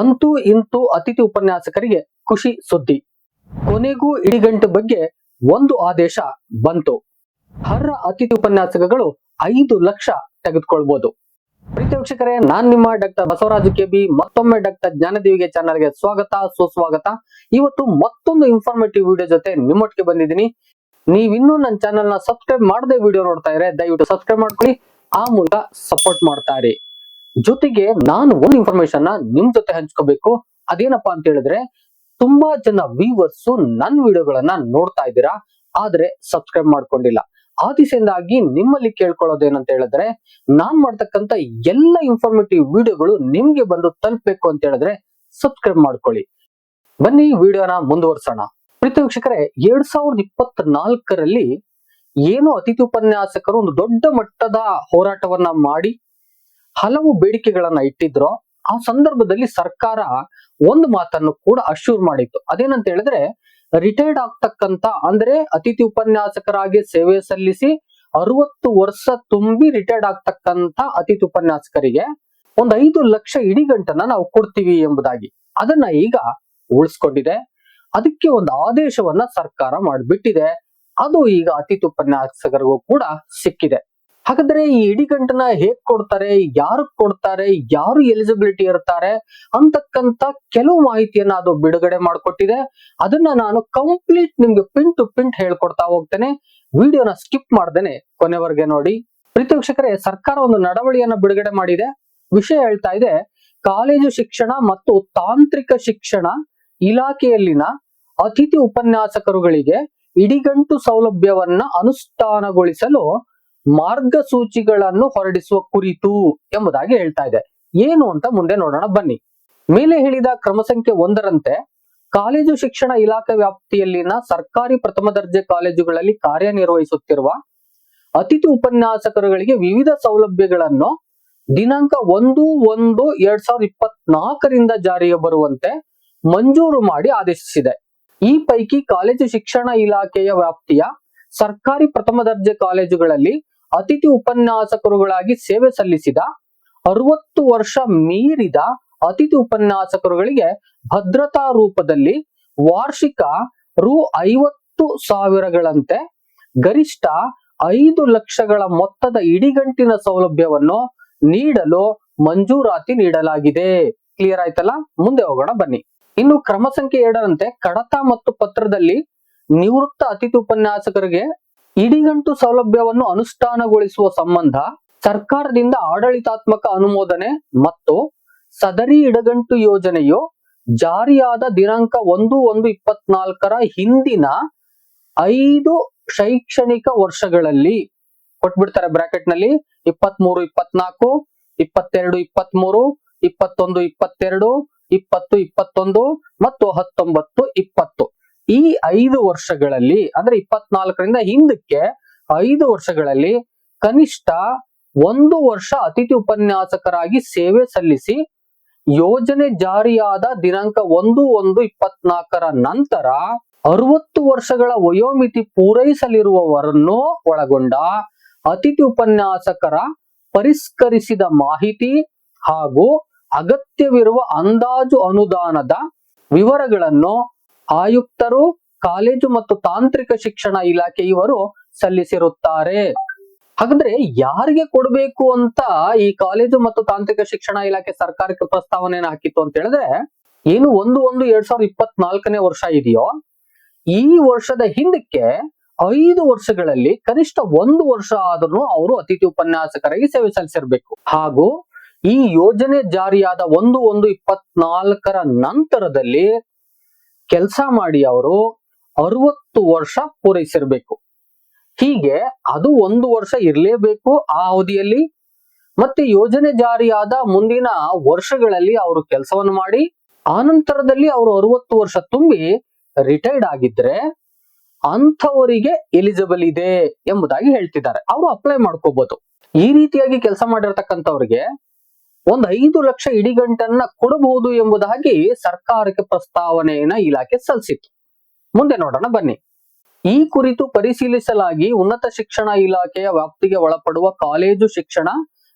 ಅಂತೂ ಇಂತೂ ಅತಿಥಿ ಉಪನ್ಯಾಸಕರಿಗೆ ಖುಷಿ ಸುದ್ದಿ. ಕೊನೆಗೂ ಇಡಿಗಂಟು ಬಗ್ಗೆ ಒಂದು ಆದೇಶ ಬಂತು. ಅರ್ಹ ಅತಿಥಿ ಉಪನ್ಯಾಸಕಗಳು ಐದು ಲಕ್ಷ ತೆಗೆದುಕೊಳ್ಬಹುದು ಪ್ರೀತಿ ವೀಕ್ಷಕರೇ ನಾನ್ ನಿಮ್ಮ ಡಾಕ್ಟರ್ ಬಸವರಾಜು ಕೆಬಿ, ಮತ್ತೊಮ್ಮೆ ಡಾಕ್ಟರ್ ಜ್ಞಾನದೇವಿಗೆ ಚಾನಲ್ಗೆ ಸ್ವಾಗತ, ಸುಸ್ವಾಗತ. ಇವತ್ತು ಮತ್ತೊಂದು ಇನ್ಫಾರ್ಮೇಟಿವ್ ವಿಡಿಯೋ ಜೊತೆ ನಿಮ್ಮೊಟ್ಟಿಗೆ ಬಂದಿದ್ದೀನಿ. ನೀವಿನ್ನೂ ನನ್ನ ಚಾನೆಲ್ನ ಸಬ್ಸ್ಕ್ರೈಬ್ ಮಾಡದೆ ವಿಡಿಯೋ ನೋಡ್ತಾ ಇದ್ರೆ ದಯವಿಟ್ಟು ಸಬ್ಸ್ಕ್ರೈಬ್ ಮಾಡ್ಕೊಳ್ಳಿ. ಆ ಮೂಲಕ ಸಪೋರ್ಟ್ ಮಾಡ್ತಾ ಜೊತೆಗೆ ನಾನು ಒಂದು ಇನ್ಫಾರ್ಮೇಶನ್ ನಿಮ್ ಜೊತೆ ಹಂಚ್ಕೋಬೇಕು. ಅದೇನಪ್ಪಾ ಅಂತ ಹೇಳಿದ್ರೆ, ತುಂಬಾ ಜನ ವ್ಯೂವರ್ಸ್ ನನ್ ವಿಡಿಯೋಗಳನ್ನ ನೋಡ್ತಾ ಇದ್ದೀರಾ, ಆದ್ರೆ ಸಬ್ಸ್ಕ್ರೈಬ್ ಮಾಡ್ಕೊಂಡಿಲ್ಲ. ಆ ನಿಮ್ಮಲ್ಲಿ ನಿಮ್ಮಲ್ಲಿ ಕೇಳ್ಕೊಳ್ಳೋದೇನಂತ ಹೇಳಿದ್ರೆ, ನಾನ್ ಮಾಡ್ತಕ್ಕಂತ ಎಲ್ಲ ಇನ್ಫಾರ್ಮೇಟಿವ್ ವಿಡಿಯೋಗಳು ನಿಮ್ಗೆ ಬಂದು ತಲುಪಬೇಕು ಅಂತ ಹೇಳಿದ್ರೆ ಸಬ್ಸ್ಕ್ರೈಬ್ ಮಾಡ್ಕೊಳ್ಳಿ. ಬನ್ನಿ, ವಿಡಿಯೋನ ಮುಂದುವರ್ಸೋಣ. ಪ್ರೀತಿ ವೀಕ್ಷಕರೇ, ಎರಡ್ ಸಾವಿರದ ಇಪ್ಪತ್ತ್ ನಾಲ್ಕರಲ್ಲಿ ಏನು ಅತಿಥಿ ಉಪನ್ಯಾಸಕರು ಒಂದು ದೊಡ್ಡ ಮಟ್ಟದ ಹೋರಾಟವನ್ನ ಮಾಡಿ ಹಲವು ಬೇಡಿಕೆಗಳನ್ನ ಇಟ್ಟಿದ್ರು. ಆ ಸಂದರ್ಭದಲ್ಲಿ ಸರ್ಕಾರ ಒಂದು ಮಾತನ್ನು ಕೂಡ ಅಶ್ಯೂರ್ ಮಾಡಿತ್ತು. ಅದೇನಂತ ಹೇಳಿದ್ರೆ ರಿಟೈರ್ಡ್ ಆಗ್ತಕ್ಕಂತ ಅಂದ್ರೆ ಅತಿಥಿ ಉಪನ್ಯಾಸಕರಾಗಿ ಸೇವೆ ಸಲ್ಲಿಸಿ ಅರವತ್ತು ವರ್ಷ ತುಂಬಿ ರಿಟೈರ್ಡ್ ಆಗ್ತಕ್ಕಂತ ಅತಿಥಿ ಉಪನ್ಯಾಸಕರಿಗೆ ಒಂದು ಐದು ಲಕ್ಷ ಇಡಿಗಂಟನ್ನ ನಾವು ಕೊಡ್ತೀವಿ ಎಂಬುದಾಗಿ. ಅದನ್ನ ಈಗ ಉಳಿಸ್ಕೊಂಡಿದೆ. ಅದಕ್ಕೆ ಒಂದು ಆದೇಶವನ್ನ ಸರ್ಕಾರ ಮಾಡಿಬಿಟ್ಟಿದೆ. ಅದು ಈಗ ಅತಿಥಿ ಉಪನ್ಯಾಸಕರಿಗೂ ಕೂಡ ಸಿಕ್ಕಿದೆ. ಹಾಗಾದ್ರೆ ಈ ಇಡಿಗಂಟನ್ನ ಹೇಗ್ ಕೊಡ್ತಾರೆ ಯಾರು ಕೊಡ್ತಾರೆ, ಯಾರು ಎಲಿಜಿಬಿಲಿಟಿ ಇರ್ತಾರೆ ಅಂತಕ್ಕಂತ ಕೆಲವು ಮಾಹಿತಿಯನ್ನ ಅದು ಬಿಡುಗಡೆ ಮಾಡಿಕೊಟ್ಟಿದೆ. ಅದನ್ನ ನಾನು ಕಂಪ್ಲೀಟ್ ನಿಮ್ಗೆ ಪಿನ್ ಟು ಪಿಂಟ್ ಹೇಳ್ಕೊಡ್ತಾ ಹೋಗ್ತೇನೆ. ವಿಡಿಯೋನ ಸ್ಕಿಪ್ ಮಾಡ್ದೇನೆ ಕೊನೆವರೆಗೆ ನೋಡಿ. ಪ್ರೀತಿ ವೀಕ್ಷಕರೇ, ಸರ್ಕಾರ ಒಂದು ನಡವಳಿಯನ್ನ ಬಿಡುಗಡೆ ಮಾಡಿದೆ. ವಿಷಯ ಹೇಳ್ತಾ ಇದೆ, ಕಾಲೇಜು ಶಿಕ್ಷಣ ಮತ್ತು ತಾಂತ್ರಿಕ ಶಿಕ್ಷಣ ಇಲಾಖೆಯಲ್ಲಿನ ಅತಿಥಿ ಉಪನ್ಯಾಸಕರುಗಳಿಗೆ ಇಡಿಗಂಟು ಸೌಲಭ್ಯವನ್ನ ಅನುಷ್ಠಾನಗೊಳಿಸಲು ಮಾರ್ಗಸೂಚಿಗಳನ್ನು ಹೊರಡಿಸುವ ಕುರಿತು ಎಂಬುದಾಗಿ ಹೇಳ್ತಾ ಇದೆ. ಏನು ಅಂತ ಮುಂದೆ ನೋಡೋಣ, ಬನ್ನಿ. ಮೇಲೆ ಹೇಳಿದ ಕ್ರಮ ಸಂಖ್ಯೆ ಒಂದರಂತೆ, ಕಾಲೇಜು ಶಿಕ್ಷಣ ಇಲಾಖೆ ವ್ಯಾಪ್ತಿಯಲ್ಲಿನ ಸರ್ಕಾರಿ ಪ್ರಥಮ ದರ್ಜೆ ಕಾಲೇಜುಗಳಲ್ಲಿ ಕಾರ್ಯನಿರ್ವಹಿಸುತ್ತಿರುವ ಅತಿಥಿ ಉಪನ್ಯಾಸಕರುಗಳಿಗೆ ವಿವಿಧ ಸೌಲಭ್ಯಗಳನ್ನು ದಿನಾಂಕ ಒಂದು ಒಂದು ಎರಡ್ ಸಾವಿರದ ಇಪ್ಪತ್ನಾಲ್ಕರಿಂದ ಜಾರಿಗೆ ಬರುವಂತೆ ಮಂಜೂರು ಮಾಡಿ ಆದೇಶಿಸಿದೆ. ಈ ಪೈಕಿ ಕಾಲೇಜು ಶಿಕ್ಷಣ ಇಲಾಖೆಯ ವ್ಯಾಪ್ತಿಯ ಸರ್ಕಾರಿ ಪ್ರಥಮ ದರ್ಜೆ ಕಾಲೇಜುಗಳಲ್ಲಿ ಅತಿಥಿ ಉಪನ್ಯಾಸಕರುಗಳಾಗಿ ಸೇವೆ ಸಲ್ಲಿಸಿದ, ಅರವತ್ತು ವರ್ಷ ಮೀರಿದ ಅತಿಥಿ ಉಪನ್ಯಾಸಕರುಗಳಿಗೆ ಭದ್ರತಾ ರೂಪದಲ್ಲಿ ವಾರ್ಷಿಕ ರು ಐವತ್ತು ಸಾವಿರಗಳಂತೆ ಗರಿಷ್ಠ ಐದು ಲಕ್ಷಗಳ ಮೊತ್ತದ ಇಡಿಗಂಟಿನ ಸೌಲಭ್ಯವನ್ನು ನೀಡಲು ಮಂಜೂರಾತಿ ನೀಡಲಾಗಿದೆ. ಕ್ಲಿಯರ್ ಆಯ್ತಲ್ಲ? ಮುಂದೆ ಹೋಗೋಣ, ಬನ್ನಿ. ಇನ್ನು ಕ್ರಮ ಸಂಖ್ಯೆ ಎರಡರಂತೆ ಕಡತ ಮತ್ತು ಪತ್ರದಲ್ಲಿ ನಿವೃತ್ತ ಅತಿಥಿ ಉಪನ್ಯಾಸಕರಿಗೆ ಇಡಿಗಂಟು ಸೌಲಭ್ಯವನ್ನು ಅನುಷ್ಠಾನಗೊಳಿಸುವ ಸಂಬಂಧ ಸರ್ಕಾರದಿಂದ ಆಡಳಿತಾತ್ಮಕ ಅನುಮೋದನೆ ಮತ್ತು ಸದರಿ ಇಡಗಂಟು ಯೋಜನೆಯು ಜಾರಿಯಾದ ದಿನಾಂಕ ಒಂದು ಒಂದು ಇಪ್ಪತ್ನಾಲ್ಕರ ಹಿಂದಿನ ಐದು ಶೈಕ್ಷಣಿಕ ವರ್ಷಗಳಲ್ಲಿ ಕೊಟ್ಬಿಡ್ತಾರೆ ಬ್ರಾಕೆಟ್ನಲ್ಲಿ ಇಪ್ಪತ್ಮೂರು, ಇಪ್ಪತ್ನಾಲ್ಕು, ಇಪ್ಪತ್ತೆರಡು, ಇಪ್ಪತ್ಮೂರು, ಇಪ್ಪತ್ತೊಂದು, ಇಪ್ಪತ್ತೆರಡು, ಇಪ್ಪತ್ತು, ಇಪ್ಪತ್ತೊಂದು ಮತ್ತು ಹತ್ತೊಂಬತ್ತು, ಇಪ್ಪತ್ತು. ಈ ಐದು ವರ್ಷಗಳಲ್ಲಿ, ಅಂದ್ರೆ ಇಪ್ಪತ್ನಾಲ್ಕರಿಂದ ಹಿಂದಕ್ಕೆ ಐದು ವರ್ಷಗಳಲ್ಲಿ ಕನಿಷ್ಠ ಒಂದು ವರ್ಷ ಅತಿಥಿ ಉಪನ್ಯಾಸಕರಾಗಿ ಸೇವೆ ಸಲ್ಲಿಸಿ ಯೋಜನೆ ಜಾರಿಯಾದ ದಿನಾಂಕ ಒಂದು ಒಂದು ಇಪ್ಪತ್ನಾಲ್ಕರ ನಂತರ ಅರವತ್ತು ವರ್ಷಗಳ ವಯೋಮಿತಿ ಪೂರೈಸಲಿರುವವರನ್ನು ಒಳಗೊಂಡ ಅತಿಥಿ ಉಪನ್ಯಾಸಕರ ಪರಿಷ್ಕರಿಸಿದ ಮಾಹಿತಿ ಹಾಗೂ ಅಗತ್ಯವಿರುವ ಅಂದಾಜು ಅನುದಾನದ ವಿವರಗಳನ್ನು ಆಯುಕ್ತರು, ಕಾಲೇಜು ಮತ್ತು ತಾಂತ್ರಿಕ ಶಿಕ್ಷಣ ಇಲಾಖೆ ಇವರು ಸಲ್ಲಿಸಿರುತ್ತಾರೆ. ಹಾಗಾದ್ರೆ ಯಾರಿಗೆ ಕೊಡಬೇಕು ಅಂತ ಈ ಕಾಲೇಜು ಮತ್ತು ತಾಂತ್ರಿಕ ಶಿಕ್ಷಣ ಇಲಾಖೆ ಸರ್ಕಾರಕ್ಕೆ ಪ್ರಸ್ತಾವನೆಯನ್ನು ಹಾಕಿತ್ತು ಅಂತ ಹೇಳಿದ್ರೆ, ಏನು ಒಂದು ಒಂದು ಎರಡ್ ಸಾವಿರದ ಇಪ್ಪತ್ನಾಲ್ಕನೇ ವರ್ಷ ಇದೆಯೋ, ಈ ವರ್ಷದ ಹಿಂದಕ್ಕೆ ಐದು ವರ್ಷಗಳಲ್ಲಿ ಕನಿಷ್ಠ ಒಂದು ವರ್ಷ ಆದ್ರೂ ಅವರು ಅತಿಥಿ ಉಪನ್ಯಾಸಕರಾಗಿ ಸೇವೆ ಸಲ್ಲಿಸಿರ್ಬೇಕು. ಹಾಗೂ ಈ ಯೋಜನೆ ಜಾರಿಯಾದ ಒಂದು ಒಂದು ಇಪ್ಪತ್ನಾಲ್ಕರ ನಂತರದಲ್ಲಿ ಕೆಲಸ ಮಾಡಿ ಅವರು ಅರವತ್ತು ವರ್ಷ ಪೂರೈಸಿರ್ಬೇಕು. ಹೀಗೆ ಅದು ಒಂದು ವರ್ಷ ಇರಲೇಬೇಕು ಆ ಅವಧಿಯಲ್ಲಿ. ಮತ್ತೆ ಯೋಜನೆ ಜಾರಿಯಾದ ಮುಂದಿನ ವರ್ಷಗಳಲ್ಲಿ ಅವರು ಕೆಲಸವನ್ನು ಮಾಡಿ ಆನಂತರದಲ್ಲಿ ಅವರು ಅರವತ್ತು ವರ್ಷ ತುಂಬಿ ರಿಟೈರ್ಡ್ ಆಗಿದ್ರೆ ಅಂಥವರಿಗೆ ಎಲಿಜಿಬಲ್ ಇದೆ ಎಂಬುದಾಗಿ ಹೇಳ್ತಿದ್ದಾರೆ. ಅವರು ಅಪ್ಲೈ ಮಾಡ್ಕೋಬಹುದು ಈ ರೀತಿಯಾಗಿ ಕೆಲಸ ಮಾಡಿರ್ತಕ್ಕಂಥವ್ರಿಗೆ ಒಂದು ಐದು ಲಕ್ಷ ಇಡಿಗಂಟನ್ನ ಕೊಡಬಹುದು ಎಂಬುದಾಗಿ ಸರ್ಕಾರಕ್ಕೆ ಪ್ರಸ್ತಾವನೆಯನ್ನ ಇಲಾಖೆ ಸಲ್ಲಿಸಿತ್ತು. ಮುಂದೆ ನೋಡೋಣ, ಬನ್ನಿ. ಈ ಕುರಿತು ಪರಿಶೀಲಿಸಲಾಗಿ ಉನ್ನತ ಶಿಕ್ಷಣ ಇಲಾಖೆಯ ವ್ಯಾಪ್ತಿಗೆ ಒಳಪಡುವ ಕಾಲೇಜು ಶಿಕ್ಷಣ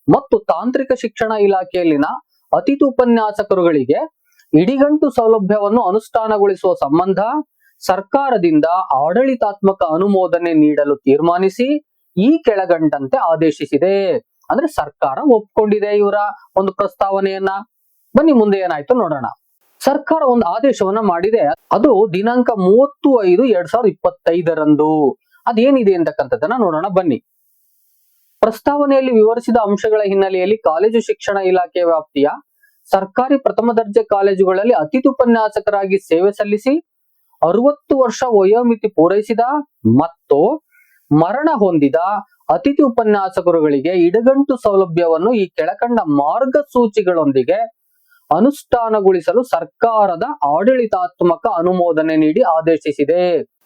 ಮತ್ತು ತಾಂತ್ರಿಕ ಶಿಕ್ಷಣ ಇಲಾಖೆಯಲ್ಲಿನ ಅತಿಥಿ ಉಪನ್ಯಾಸಕರುಗಳಿಗೆ ಇಡಿಗಂಟು ಸೌಲಭ್ಯವನ್ನು ಅನುಷ್ಠಾನಗೊಳಿಸುವ ಸಂಬಂಧ ಸರ್ಕಾರದಿಂದ ಆಡಳಿತಾತ್ಮಕ ಅನುಮೋದನೆ ನೀಡಲು ತೀರ್ಮಾನಿಸಿ ಈ ಕೆಳಗಂಟಂತೆ ಆದೇಶಿಸಿದೆ. ಅಂದ್ರೆ ಸರ್ಕಾರ ಒಪ್ಕೊಂಡಿದೆ ಇವರ ಒಂದು ಪ್ರಸ್ತಾವನೆಯನ್ನ. ಬನ್ನಿ ಮುಂದೆ ಏನಾಯ್ತು ನೋಡೋಣ. ಸರ್ಕಾರ ಒಂದು ಆದೇಶವನ್ನ ಮಾಡಿದೆ. ಅದು ದಿನಾಂಕ ಮೂವತ್ತು ಐದು ಎರಡ್ ಸಾವಿರದ ಇಪ್ಪತ್ತೈದರಂದು. ಅದೇನಿದೆ ಅಂತಕ್ಕಂಥದ್ದನ್ನ ನೋಡೋಣ ಬನ್ನಿ. ಪ್ರಸ್ತಾವನೆಯಲ್ಲಿ ವಿವರಿಸಿದ ಅಂಶಗಳ ಹಿನ್ನೆಲೆಯಲ್ಲಿ ಕಾಲೇಜು ಶಿಕ್ಷಣ ಇಲಾಖೆ ವ್ಯಾಪ್ತಿಯ ಸರ್ಕಾರಿ ಪ್ರಥಮ ದರ್ಜೆ ಕಾಲೇಜುಗಳಲ್ಲಿ ಅತಿಥಿ ಉಪನ್ಯಾಸಕರಾಗಿ ಸೇವೆ ಸಲ್ಲಿಸಿ ಅರವತ್ತು ವರ್ಷ ವಯೋಮಿತಿ ಪೂರೈಸಿದ ಮತ್ತು ಮರಣ ಹೊಂದಿದ ಅತಿಥಿ ಉಪನ್ಯಾಸಕರುಗಳಿಗೆ ಇಡಗಂಟು ಸೌಲಭ್ಯವನ್ನು ಈ ಕೆಳಕಂಡ ಮಾರ್ಗಸೂಚಿಗಳೊಂದಿಗೆ ಅನುಷ್ಠಾನಗೊಳಿಸಲು ಸರ್ಕಾರದ ಆಡಳಿತಾತ್ಮಕ ಅನುಮೋದನೆ ನೀಡಿ ಆದೇಶಿಸಿದೆ.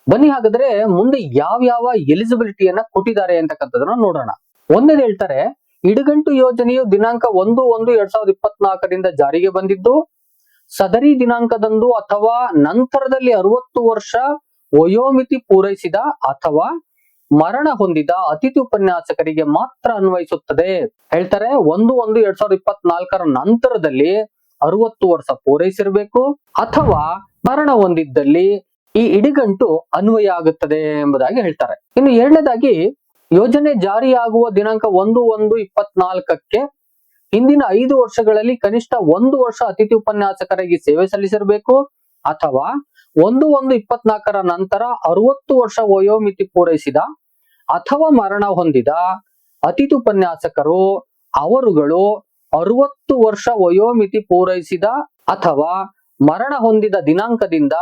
ಬನ್ನಿ ಹಾಗಾದ್ರೆ ಮುಂದೆ ಯಾವ್ಯಾವ ಎಲಿಜಿಬಿಲಿಟಿಯನ್ನ ಕೊಟ್ಟಿದ್ದಾರೆ ಅಂತಕ್ಕಂಥದ್ದನ್ನ ನೋಡೋಣ. ಒಂದೇ ಹೇಳ್ತಾರೆ, ಇಡಗಂಟು ಯೋಜನೆಯು ದಿನಾಂಕ ಒಂದು ಒಂದು ಎರಡ್ ಸಾವಿರದ ಇಪ್ಪತ್ನಾಲ್ಕರಿಂದ ಜಾರಿಗೆ ಬಂದಿದ್ದು, ಸದರಿ ದಿನಾಂಕದಂದು ಅಥವಾ ನಂತರದಲ್ಲಿ ಅರವತ್ತು ವರ್ಷ ವಯೋಮಿತಿ ಪೂರೈಸಿದ ಅಥವಾ ಮರಣ ಹೊಂದಿದ ಅತಿಥಿ ಉಪನ್ಯಾಸಕರಿಗೆ ಮಾತ್ರ ಅನ್ವಯಿಸುತ್ತದೆ. ಹೇಳ್ತಾರೆ, ಒಂದು ಒಂದು ಎರಡ್ ಸಾವಿರದ ಇಪ್ಪತ್ನಾಲ್ಕರ ನಂತರದಲ್ಲಿ ಅರವತ್ತು ವರ್ಷ ಪೂರೈಸಿರ್ಬೇಕು ಅಥವಾ ಮರಣ ಹೊಂದಿದ್ದಲ್ಲಿ ಈ ಇಡಿಗಂಟು ಅನ್ವಯ ಆಗುತ್ತದೆ ಎಂಬುದಾಗಿ ಹೇಳ್ತಾರೆ. ಇನ್ನು ಎರಡನೇದಾಗಿ, ಯೋಜನೆ ಜಾರಿಯಾಗುವ ದಿನಾಂಕ ಒಂದು ಒಂದು ಇಪ್ಪತ್ನಾಲ್ಕಕ್ಕೆ ಹಿಂದಿನ ಐದು ವರ್ಷಗಳಲ್ಲಿ ಕನಿಷ್ಠ ಒಂದು ವರ್ಷ ಅತಿಥಿ ಉಪನ್ಯಾಸಕರಾಗಿ ಸೇವೆ ಸಲ್ಲಿಸಿರಬೇಕು ಅಥವಾ ಒಂದು ಒಂದು ಇಪ್ಪತ್ನಾಲ್ಕರ ನಂತರ ಅರವತ್ತು ವರ್ಷ ವಯೋಮಿತಿ ಪೂರೈಸಿದ ಅಥವಾ ಮರಣ ಹೊಂದಿದ ಅತಿಥಿ ಉಪನ್ಯಾಸಕರು ಅವರುಗಳು ಅರವತ್ತು ವರ್ಷ ವಯೋಮಿತಿ ಪೂರೈಸಿದ ಅಥವಾ ಮರಣ ಹೊಂದಿದ ದಿನಾಂಕದಿಂದ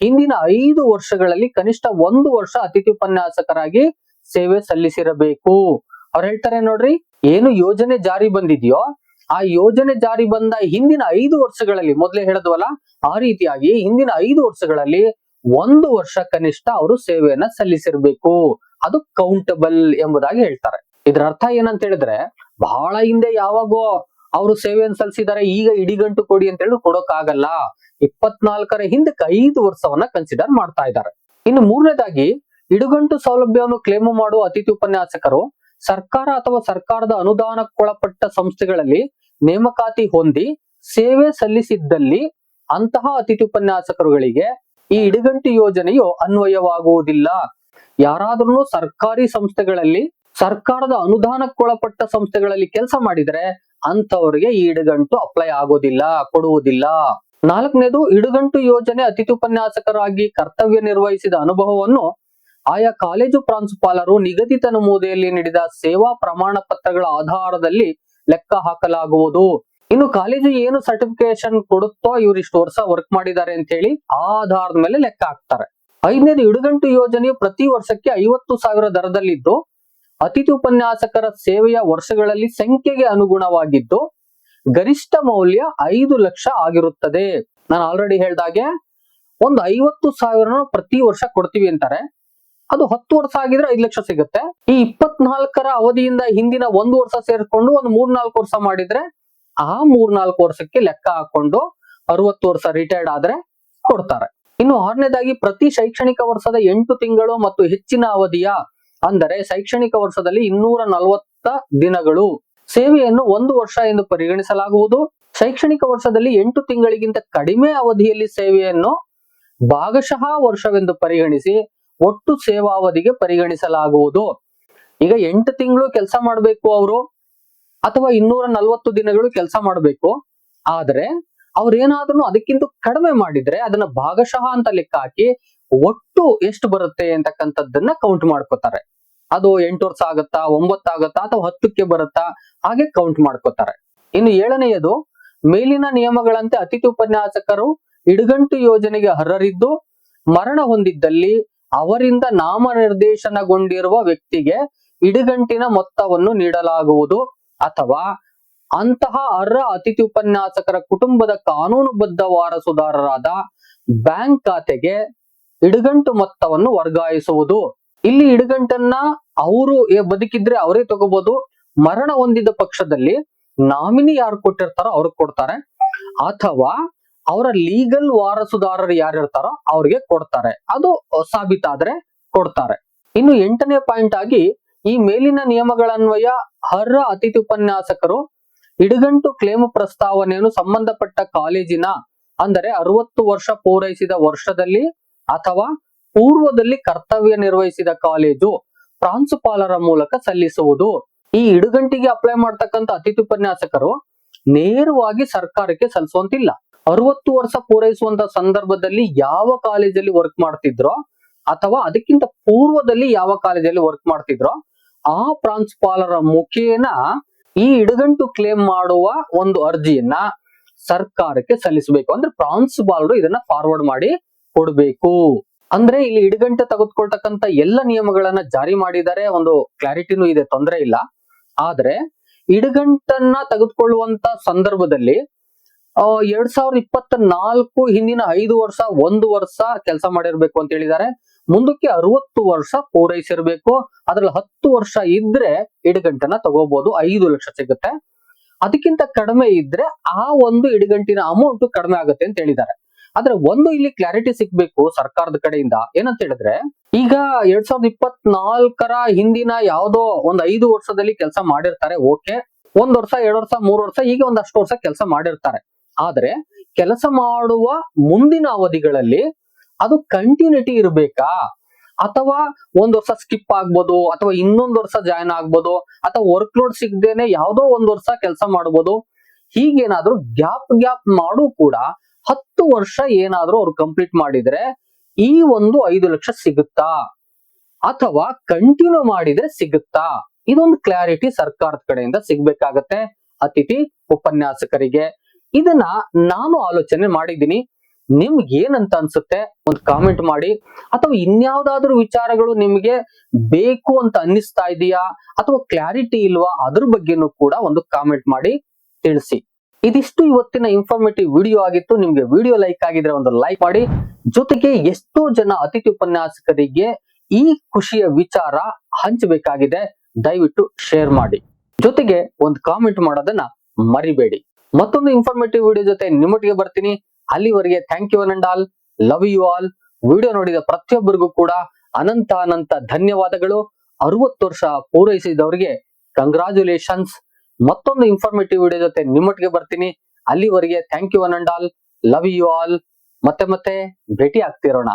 ಹಿಂದಿನ ಐದು ವರ್ಷಗಳಲ್ಲಿ ಕನಿಷ್ಠ ಒಂದು ವರ್ಷ ಅತಿಥಿ ಉಪನ್ಯಾಸಕರಾಗಿ ಸೇವೆ ಸಲ್ಲಿಸಿರಬೇಕು. ಅವ್ರು ಹೇಳ್ತಾರೆ ನೋಡ್ರಿ, ಏನು ಯೋಜನೆ ಜಾರಿ ಬಂದಿದೆಯೋ ಆ ಯೋಜನೆ ಜಾರಿ ಬಂದ ಹಿಂದಿನ ಐದು ವರ್ಷಗಳಲ್ಲಿ, ಮೊದಲೇ ಹೇಳಿದ್ವಲ್ಲ, ಆ ರೀತಿಯಾಗಿ ಹಿಂದಿನ ಐದು ವರ್ಷಗಳಲ್ಲಿ ಒಂದು ವರ್ಷ ಕನಿಷ್ಠ ಅವರು ಸೇವೆಯನ್ನ ಸಲ್ಲಿಸಿರ್ಬೇಕು. ಅದು ಕೌಂಟಬಲ್ ಎಂಬುದಾಗಿ ಹೇಳ್ತಾರೆ. ಇದರ ಅರ್ಥ ಏನಂತ ಹೇಳಿದ್ರೆ, ಬಹಳ ಹಿಂದೆ ಯಾವಾಗೋ ಅವರು ಸೇವೆಯನ್ನು ಸಲ್ಲಿಸಿದ್ದಾರೆ, ಈಗ ಇಡಿಗಂಟು ಕೊಡಿ ಅಂತ ಹೇಳಿ ಕೊಡೋಕ್ಕಾಗಲ್ಲ. ಇಪ್ಪತ್ನಾಲ್ಕರ ಹಿಂದಕ್ಕೆ ಐದು ವರ್ಷವನ್ನ ಕನ್ಸಿಡರ್ ಮಾಡ್ತಾ ಇದ್ದಾರೆ. ಇನ್ನು ಮೂರನೇದಾಗಿ, ಇಡುಗಂಟು ಸೌಲಭ್ಯವನ್ನು ಕ್ಲೇಮು ಮಾಡುವ ಅತಿಥಿ ಉಪನ್ಯಾಸಕರು ಸರ್ಕಾರ ಅಥವಾ ಸರ್ಕಾರದ ಅನುದಾನಕ್ಕೊಳಪಟ್ಟ ಸಂಸ್ಥೆಗಳಲ್ಲಿ ನೇಮಕಾತಿ ಹೊಂದಿ ಸೇವೆ ಸಲ್ಲಿಸಿದ್ದಲ್ಲಿ ಅಂತಹ ಅತಿಥಿ ಉಪನ್ಯಾಸಕರುಗಳಿಗೆ ಈ ಇಡಗಂಟು ಯೋಜನೆಯು ಅನ್ವಯವಾಗುವುದಿಲ್ಲ. ಯಾರಾದ್ರೂ ಸರ್ಕಾರಿ ಸಂಸ್ಥೆಗಳಲ್ಲಿ, ಸರ್ಕಾರದ ಅನುದಾನಕ್ಕೊಳಪಟ್ಟ ಸಂಸ್ಥೆಗಳಲ್ಲಿ ಕೆಲಸ ಮಾಡಿದರೆ ಅಂತವರಿಗೆ ಈ ಇಡಗಂಟು ಅಪ್ಲೈ ಆಗೋದಿಲ್ಲ, ಕೊಡುವುದಿಲ್ಲ. ನಾಲ್ಕನೇದು, ಇಡುಗಂಟು ಯೋಜನೆ ಅತಿಥಿ ಉಪನ್ಯಾಸಕರಾಗಿ ಕರ್ತವ್ಯ ನಿರ್ವಹಿಸಿದ ಅನುಭವವನ್ನು ಆಯಾ ಕಾಲೇಜು ಪ್ರಾಂಶುಪಾಲರು ನಿಗದಿತ ನಮೂದೆಯಲ್ಲಿ ನೀಡಿದ ಸೇವಾ ಪ್ರಮಾಣ ಪತ್ರಗಳ ಆಧಾರದಲ್ಲಿ ಲೆಕ್ಕ ಹಾಕಲಾಗುವುದು. ಇನ್ನು ಕಾಲೇಜು ಏನು ಸರ್ಟಿಫಿಕೇಶನ್ ಕೊಡುತ್ತೋ ಇವ್ರು ಇಷ್ಟು ವರ್ಷ ವರ್ಕ್ ಮಾಡಿದ್ದಾರೆ ಅಂತ ಹೇಳಿ ಆಧಾರದ ಮೇಲೆ ಲೆಕ್ಕ ಹಾಕ್ತಾರೆ. ಐದನೇದು ಇಡುಗಂಟು ಯೋಜನೆಯು ಪ್ರತಿ ವರ್ಷಕ್ಕೆ ಐವತ್ತು ಸಾವಿರ ದರದಲ್ಲಿದ್ದು, ಅತಿಥಿ ಉಪನ್ಯಾಸಕರ ಸೇವೆಯ ವರ್ಷಗಳಲ್ಲಿ ಸಂಖ್ಯೆಗೆ ಅನುಗುಣವಾಗಿದ್ದು, ಗರಿಷ್ಠ ಮೌಲ್ಯ ಐದು ಲಕ್ಷ ಆಗಿರುತ್ತದೆ. ನಾನು ಆಲ್ರೆಡಿ ಹೇಳ್ದಾಗೆ, ಒಂದು ಐವತ್ತು ಸಾವಿರ ಪ್ರತಿ ವರ್ಷ ಕೊಡ್ತೀವಿ ಅಂತಾರೆ. ಅದು ಹತ್ತು ವರ್ಷ ಆಗಿದ್ರೆ ಐದು ಲಕ್ಷ ಸಿಗುತ್ತೆ. ಈ ಇಪ್ಪತ್ನಾಲ್ಕರ ಅವಧಿಯಿಂದ ಹಿಂದಿನ ಒಂದು ವರ್ಷ ಸೇರಿಸ್ಕೊಂಡು ಒಂದು ಮೂರ್ನಾಲ್ಕು ವರ್ಷ ಮಾಡಿದ್ರೆ ಆ ಮೂರ್ನಾಲ್ಕು ವರ್ಷಕ್ಕೆ ಲೆಕ್ಕ ಹಾಕೊಂಡು ಅರವತ್ತು ವರ್ಷ ರಿಟೈರ್ಡ್ ಆದ್ರೆ ಕೊಡ್ತಾರೆ. ಇನ್ನು ಆರನೇದಾಗಿ ಪ್ರತಿ ಶೈಕ್ಷಣಿಕ ವರ್ಷದ ಎಂಟು ತಿಂಗಳು ಮತ್ತು ಹೆಚ್ಚಿನ ಅವಧಿಯ ಅಂದರೆ ಶೈಕ್ಷಣಿಕ ವರ್ಷದಲ್ಲಿ ಇನ್ನೂರ ನಲವತ್ತ ದಿನಗಳು ಸೇವೆಯನ್ನು ಒಂದು ವರ್ಷ ಎಂದು ಪರಿಗಣಿಸಲಾಗುವುದು. ಶೈಕ್ಷಣಿಕ ವರ್ಷದಲ್ಲಿ ಎಂಟು ತಿಂಗಳಿಗಿಂತ ಕಡಿಮೆ ಅವಧಿಯಲ್ಲಿ ಸೇವೆಯನ್ನು ಭಾಗಶಃ ವರ್ಷವೆಂದು ಪರಿಗಣಿಸಿ ಒಟ್ಟು ಸೇವಾವಧಿಗೆ ಪರಿಗಣಿಸಲಾಗುವುದು. ಈಗ ಎಂಟು ತಿಂಗಳು ಕೆಲಸ ಮಾಡಬೇಕು ಅವರು, ಅಥವಾ ಇನ್ನೂರ ನಲವತ್ತು ದಿನಗಳು ಕೆಲಸ ಮಾಡಬೇಕು. ಆದ್ರೆ ಅವ್ರೇನಾದ್ರೂ ಅದಕ್ಕಿಂತ ಕಡಿಮೆ ಮಾಡಿದ್ರೆ ಅದನ್ನ ಭಾಗಶಃ ಅಂತ ಲೆಕ್ಕ ಹಾಕಿ ಒಟ್ಟು ಎಷ್ಟು ಬರುತ್ತೆ ಅಂತಕ್ಕಂಥದ್ದನ್ನ ಕೌಂಟ್ ಮಾಡ್ಕೋತಾರೆ. ಅದು ಎಂಟು ವರ್ಷ ಆಗತ್ತಾ ಒಂಬತ್ತಾಗತ್ತಾ ಅಥವಾ ಹತ್ತಕ್ಕೆ ಬರುತ್ತಾ, ಹಾಗೆ ಕೌಂಟ್ ಮಾಡ್ಕೋತಾರೆ. ಇನ್ನು ಏಳನೆಯದು, ಮೇಲಿನ ನಿಯಮಗಳಂತೆ ಅತಿಥಿ ಉಪನ್ಯಾಸಕರು ಇಡಗಂಟು ಯೋಜನೆಗೆ ಅರ್ಹರಿದ್ದು, ಮರಣ ಹೊಂದಿದ್ದಲ್ಲಿ ಅವರಿಂದ ನಾಮನಿರ್ದೇಶನಗೊಂಡಿರುವ ವ್ಯಕ್ತಿಗೆ ಇಡಗಂಟಿನ ಮೊತ್ತವನ್ನು ನೀಡಲಾಗುವುದು. ಅಥವಾ ಅಂತಹ ಅರ್ಹ ಅತಿಥಿ ಉಪನ್ಯಾಸಕರ ಕುಟುಂಬದ ಕಾನೂನುಬದ್ಧ ವಾರಸುದಾರರಾದ ಬ್ಯಾಂಕ್ ಖಾತೆಗೆ ಇಡಗಂಟು ಮೊತ್ತವನ್ನು ವರ್ಗಾಯಿಸುವುದು. ಇಲ್ಲಿ ಇಡಗಂಟನ್ನ ಅವರು ಬದುಕಿದ್ರೆ ಅವರೇ ತಗೋಬಹುದು ಮರಣ ಹೊಂದಿದ ಪಕ್ಷದಲ್ಲಿ ನಾಮಿನಿ ಯಾರು ಕೊಟ್ಟಿರ್ತಾರೋ ಅವ್ರಿಗೆ ಕೊಡ್ತಾರೆ. ಅಥವಾ ಅವರ ಲೀಗಲ್ ವಾರಸುದಾರರು ಯಾರಿರ್ತಾರೋ ಅವ್ರಿಗೆ ಕೊಡ್ತಾರೆ. ಅದು ಸಾಬೀತಾದ್ರೆ ಕೊಡ್ತಾರೆ. ಇನ್ನು ಎಂಟನೇ ಪಾಯಿಂಟ್ ಆಗಿ ಈ ಮೇಲಿನ ನಿಯಮಗಳನ್ವಯ ಅರ್ಹ ಅತಿಥಿ ಉಪನ್ಯಾಸಕರು ಇಡಗಂಟು ಕ್ಲೇಮು ಪ್ರಸ್ತಾವನೆಯನ್ನು ಸಂಬಂಧಪಟ್ಟ ಕಾಲೇಜಿನ, ಅಂದರೆ ಅರವತ್ತು ವರ್ಷ ಪೂರೈಸಿದ ವರ್ಷದಲ್ಲಿ ಅಥವಾ ಪೂರ್ವದಲ್ಲಿ ಕರ್ತವ್ಯ ನಿರ್ವಹಿಸಿದ ಕಾಲೇಜು ಪ್ರಾಂಶುಪಾಲರ ಮೂಲಕ ಸಲ್ಲಿಸುವುದು. ಈ ಇಡುಗಂಟಿಗೆ ಅಪ್ಲೈ ಮಾಡ್ತಕ್ಕಂಥ ಅತಿಥಿ ಉಪನ್ಯಾಸಕರು ನೇರವಾಗಿ ಸರ್ಕಾರಕ್ಕೆ ಸಲ್ಲಿಸುವಂತಿಲ್ಲ. ಅರವತ್ತು ವರ್ಷ ಪೂರೈಸುವಂತ ಸಂದರ್ಭದಲ್ಲಿ ಯಾವ ಕಾಲೇಜಲ್ಲಿ ವರ್ಕ್ ಮಾಡ್ತಿದ್ರೋ ಅಥವಾ ಅದಕ್ಕಿಂತ ಪೂರ್ವದಲ್ಲಿ ಯಾವ ಕಾಲೇಜಲ್ಲಿ ವರ್ಕ್ ಮಾಡ್ತಿದ್ರೋ ಆ ಪ್ರಾಂಶುಪಾಲರ ಮುಖೇನ ಈ ಇಡಗಂಟು ಕ್ಲೇಮ್ ಮಾಡುವ ಒಂದು ಅರ್ಜಿಯನ್ನ ಸರ್ಕಾರಕ್ಕೆ ಸಲ್ಲಿಸಬೇಕು. ಅಂದ್ರೆ ಪ್ರಾಂಶುಪಾಲರು ಇದನ್ನ ಫಾರ್ವರ್ಡ್ ಮಾಡಿ ಕೊಡ್ಬೇಕು. ಅಂದ್ರೆ ಇಲ್ಲಿ ಇಡಗಂಟೆ ತೆಗೆದುಕೊಳ್ತಕ್ಕಂತ ಎಲ್ಲ ನಿಯಮಗಳನ್ನ ಜಾರಿ ಮಾಡಿದರೆ ಒಂದು ಕ್ಲಾರಿಟಿನೂ ಇದೆ, ತೊಂದರೆ ಇಲ್ಲ. ಆದ್ರೆ ಇಡಗಂಟನ್ನ ತೆಗೆದುಕೊಳ್ಳುವಂತ ಸಂದರ್ಭದಲ್ಲಿ ಎರಡ್ ಸಾವಿರದ ಇಪ್ಪತ್ತ ನಾಲ್ಕು ಹಿಂದಿನ ಐದು ವರ್ಷ, ಒಂದು ವರ್ಷ ಕೆಲಸ ಮಾಡಿರ್ಬೇಕು ಅಂತ ಹೇಳಿದ್ದಾರೆ. ಮುಂದಕ್ಕೆ ಅರವತ್ತು ವರ್ಷ ಪೂರೈಸಿರ್ಬೇಕು. ಅದ್ರಲ್ಲಿ ಹತ್ತು ವರ್ಷ ಇದ್ರೆ ಇಡಗಂಟನ್ನ ತಗೋಬಹುದು ಐದು ಲಕ್ಷ ಸಿಗುತ್ತೆ. ಅದಕ್ಕಿಂತ ಕಡಿಮೆ ಇದ್ರೆ ಆ ಒಂದು ಇಡಗಂಟಿನ ಅಮೌಂಟ್ ಕಡಿಮೆ ಆಗುತ್ತೆ ಅಂತ ಹೇಳಿದ್ದಾರೆ. ಆದ್ರೆ ಒಂದು ಇಲ್ಲಿ ಕ್ಲಾರಿಟಿ ಸಿಗ್ಬೇಕು ಸರ್ಕಾರದ ಕಡೆಯಿಂದ. ಏನಂತ ಹೇಳಿದ್ರೆ, ಈಗ ಎರಡ್ ಸಾವಿರದ ಇಪ್ಪತ್ನಾಲ್ಕರ ಹಿಂದಿನ ಯಾವ್ದೋ ಒಂದ್ ಐದು ವರ್ಷದಲ್ಲಿ ಕೆಲಸ ಮಾಡಿರ್ತಾರೆ, ಓಕೆ. ಒಂದ್ ವರ್ಷ, ಎರಡ್ ವರ್ಷ, ಮೂರ್ ವರ್ಷ ಹೀಗೆ ಒಂದಷ್ಟು ವರ್ಷ ಕೆಲಸ ಮಾಡಿರ್ತಾರೆ. ಆದ್ರೆ ಕೆಲಸ ಮಾಡುವ ಮುಂದಿನ ಅವಧಿಗಳಲ್ಲಿ ಅದು ಕಂಟಿನ್ಯೂಟಿ ಇರಬೇಕಾ? ಅಥವಾ ಒಂದ್ ವರ್ಷ ಸ್ಕಿಪ್ ಆಗ್ಬೋದು, ಅಥವಾ ಇನ್ನೊಂದ್ ವರ್ಷ ಜಾಯ್ನ್ ಆಗ್ಬೋದು, ಅಥವಾ ವರ್ಕ್ ಲೋಡ್ ಸಿಗದೇನೆ ಯಾವ್ದೋ ಒಂದ್ ವರ್ಷ ಕೆಲಸ ಮಾಡ್ಬೋದು. ಹೀಗೇನಾದ್ರೂ ಗ್ಯಾಪ್ ಗ್ಯಾಪ್ ಮಾಡು ಕೂಡ ಹತ್ತು ವರ್ಷ ಏನಾದ್ರೂ ಅವ್ರು ಕಂಪ್ಲೀಟ್ ಮಾಡಿದ್ರೆ ಈ ಒಂದು ಐದು ಲಕ್ಷ ಸಿಗುತ್ತಾ? ಅಥವಾ ಕಂಟಿನ್ಯೂ ಮಾಡಿದ್ರೆ ಸಿಗುತ್ತಾ? ಇದೊಂದು ಕ್ಲಾರಿಟಿ ಸರ್ಕಾರದ ಕಡೆಯಿಂದ ಸಿಗ್ಬೇಕಾಗತ್ತೆ. ಅತಿಥಿ ಉಪನ್ಯಾಸಕರಿಗೆ. ಇದನ್ನ ನಾನು ಆಲೋಚನೆ ಮಾಡಿದ್ದೀನಿ. ನಿಮ್ಗೆ ಏನಂತ ಅನ್ಸುತ್ತೆ ಒಂದು ಕಾಮೆಂಟ್ ಮಾಡಿ. ಅಥವಾ ಇನ್ಯಾವ್ದಾದ್ರು ವಿಚಾರಗಳು ನಿಮ್ಗೆ ಬೇಕು ಅಂತ ಅನ್ನಿಸ್ತಾ ಇದೆಯಾ? ಅಥವಾ ಕ್ಲಾರಿಟಿ ಇಲ್ವಾ? ಅದ್ರ ಬಗ್ಗೆನೂ ಕೂಡ ಒಂದು ಕಾಮೆಂಟ್ ಮಾಡಿ ತಿಳಿಸಿ. ಇದಿಷ್ಟು ಇವತ್ತಿನ ಇನ್ಫಾರ್ಮೇಟಿವ್ ವಿಡಿಯೋ ಆಗಿತ್ತು. ನಿಮ್ಗೆ ವಿಡಿಯೋ ಲೈಕ್ ಆಗಿದ್ರೆ ಒಂದು ಲೈಕ್ ಮಾಡಿ. ಜೊತೆಗೆ ಎಷ್ಟೋ ಜನ ಅತಿಥಿ ಉಪನ್ಯಾಸಕರಿಗೆ ಈ ಖುಷಿಯ ವಿಚಾರ ಹಂಚಬೇಕಾಗಿದೆ. ದಯವಿಟ್ಟು ಶೇರ್ ಮಾಡಿ. ಜೊತೆಗೆ ಒಂದು ಕಾಮೆಂಟ್ ಮಾಡೋದನ್ನ ಮರಿಬೇಡಿ. ಮತ್ತೊಂದು ಇನ್ಫಾರ್ಮೇಟಿವ್ ವಿಡಿಯೋ ಜೊತೆ ನಿಮ್ಮೊಟ್ಟಿಗೆ ಬರ್ತೀನಿ. ಅಲ್ಲಿವರೆಗೆ thank you and all love you all video ನೋಡಿದ ಪ್ರತಿಯೊಬ್ಬರಿಗೂ ಕೂಡ ಅನಂತ ಅನಂತ ಧನ್ಯವಾದಗಳು. ಅರವತ್ತು ವರ್ಷ ಪೂರೈಸಿದವರಿಗೆ ಕಂಗ್ರಾಚುಲೇಷನ್ಸ್ ಮತ್ತೊಂದು ಇನ್ಫಾರ್ಮೇಟಿವ್ ವಿಡಿಯೋ ಜೊತೆ ನಿಮ್ಮೊಟ್ಟಿಗೆ ಬರ್ತೀನಿ. ಅಲ್ಲಿವರೆಗೆ thank you and all love you all ಮತ್ತೆ ಮತ್ತೆ ಭೇಟಿ ಆಗ್ತಿರೋಣ